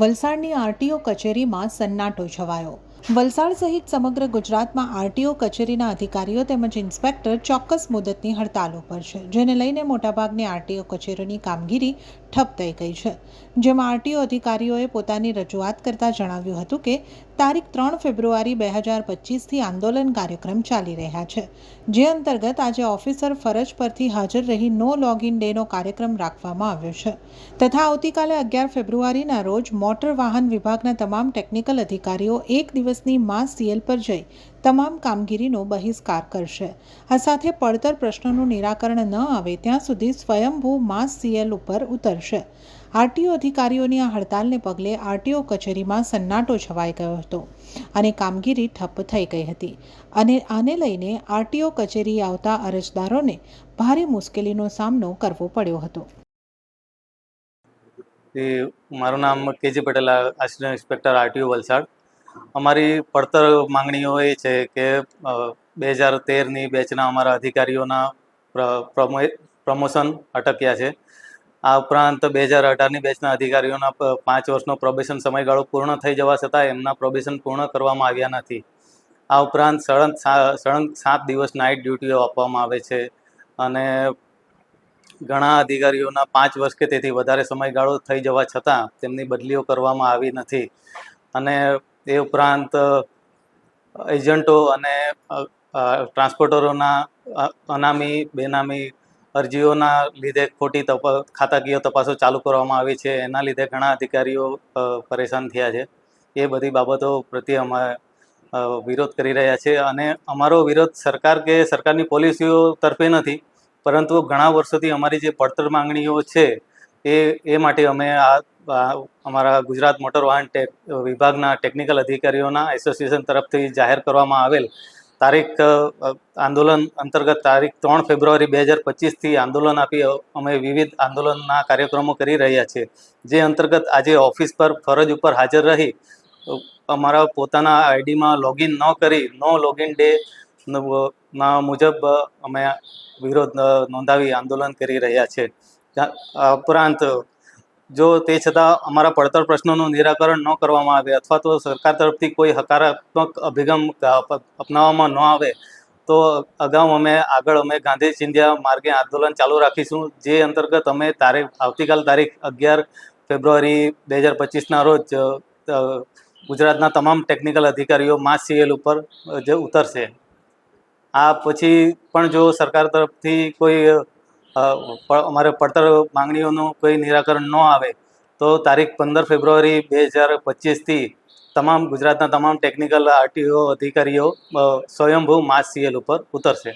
વલસાડની RTO કચેરીમાં સન્નાટો છવાયો. વલસાડ સહિત સમગ્ર ગુજરાતમાં આરટીઓ કચેરીના અધિકારીઓ તેમજ ઇન્સ્પેક્ટર ચોક્કસ મુદતની હડતાલ ઉપર છે, જેને લઈને મોટાભાગની આરટીઓ કચેરીની કામગીરી ઠપ થઈ ગઈ છે. જેમાં આરટીઓ અધિકારીઓએ પોતાની રજૂઆત કરતા જણાવ્યું હતું કે તારીખ ત્રણ ફેબ્રુઆરી બે હજાર પચીસથી આંદોલન કાર્યક્રમ ચાલી રહ્યા છે, જે અંતર્ગત આજે ઓફિસર ફરજ પરથી હાજર રહી નો લોગિન ડેનો કાર્યક્રમ રાખવામાં આવ્યો છે. તથા આવતીકાલે અગિયાર ફેબ્રુઆરીના રોજ મોટર વાહન વિભાગના તમામ ટેકનિકલ અધિકારીઓ એક દિવસની માસ સીએલ પર જઈ તમામ કામગીરીનો બહિષ્કાર કરશે. આ સાથે પડતર પ્રશ્નોનું નિરાકરણ ન આવે ત્યાં સુધી સ્વયંભૂ માસ સીએલ ઉપર ઉતરશે. આરટીઓ અધિકારીઓની આ હડતાલને પગલે આરટીઓ કચેરીમાં સન્નાટો છવાઈ ગયો હતો અને કામગીરી ઠપ્પ થઈ ગઈ હતી. અને આને લઈને આરટીઓ કચેરી આવતા અરજદારોને ભારે મુશ્કેલીનો સામનો કરવો પડ્યો હતો. મારું નામ KG Patel assistant inspector RTO Valsad. અમારી પડતર માંગણીઓ એ છે કે બે હજાર તેરની બેચના અમારા અધિકારીઓના પ્રમો- પ્રમોશન અટક્યા છે. આ ઉપરાંત બે હજાર અઢારની બેચના અધિકારીઓના પાંચ વર્ષનો પ્રોબેશન સમયગાળો પૂર્ણ થઈ જવા છતાં એમના પ્રોબેશન પૂર્ણ કરવામાં આવ્યા નથી. આ ઉપરાંત સળંગ સળંગ સાત દિવસ નાઇટ ડ્યુટીઓ આપવામાં આવે છે અને ઘણા અધિકારીઓના પાંચ વર્ષ કે તેથી વધારે સમયગાળો થઈ જવા છતાં તેમની બદલીઓ કરવામાં આવી નથી. અને એ ઉપરાંત એજન્ટો અને ટ્રાન્સપોર્ટરોના અનામી, બેનામી અરજીઓના લીધે ખોટી ખાતાકીય તપાસો ચાલુ કરવામાં આવી છે. એના લીધે ઘણા અધિકારીઓ પરેશાન થયા છે. એ બધી બાબતો પ્રત્યે અમે વિરોધ કરી રહ્યા છે. અને અમારો વિરોધ સરકાર કે સરકારની પોલિસીઓ તરફે નથી, પરંતુ ઘણા વર્ષોથી અમારી જે પડતર માંગણીઓ છે, એ એ માટે અમે આ અમારા ગુજરાત મોટર વાહન ટેક વિભાગના ટેકનિકલ અધિકારીઓના એસોસિએશન તરફથી જાહેર કરવામાં આવેલ તારીખ આંદોલન અંતર્ગત તારીખ ત્રણ ફેબ્રુઆરી બે હજાર પચીસથી આંદોલન આપી અમે વિવિધ આંદોલનના કાર્યક્રમો કરી રહ્યા છીએ. જે અંતર્ગત આજે ઓફિસ પર ફરજ ઉપર હાજર રહી અમારા પોતાના આઈડીમાં લોગિન ન કરી, નો લોગિન ડે ના મુજબ અમે વિરોધ નોંધાવી આંદોલન કરી રહ્યા છે ઉપરાંત જો તે છતાં અમારા પડતર પ્રશ્નોનું નિરાકરણ ન કરવામાં આવે અથવા તો સરકાર તરફથી કોઈ હકારાત્મક અભિગમ અપનાવવામાં ન આવે, તો અગાઉ અમે આગળ અમે ગાંધી ચિંધ્યા માર્ગે આંદોલન ચાલુ રાખીશું, જે અંતર્ગત અમે તારીખ, આવતીકાલ તારીખ અગિયાર ફેબ્રુઆરી બે હજાર પચીસના રોજ ગુજરાતના તમામ ટેકનિકલ અધિકારીઓ માસ સીએલ ઉપર જે ઉતરશે. આ પછી પણ જો સરકાર તરફથી કોઈ અમારે પડતર માંગણીઓનું કોઈ નિરાકરણ ન આવે, તો તારીખ પંદર ફેબ્રુઆરી બે હજાર પચીસથી તમામ ગુજરાતના તમામ ટેકનિકલ આરટીઓ અધિકારીઓ સ્વયંભૂ માસ સીએલ ઉપર ઉતરશે.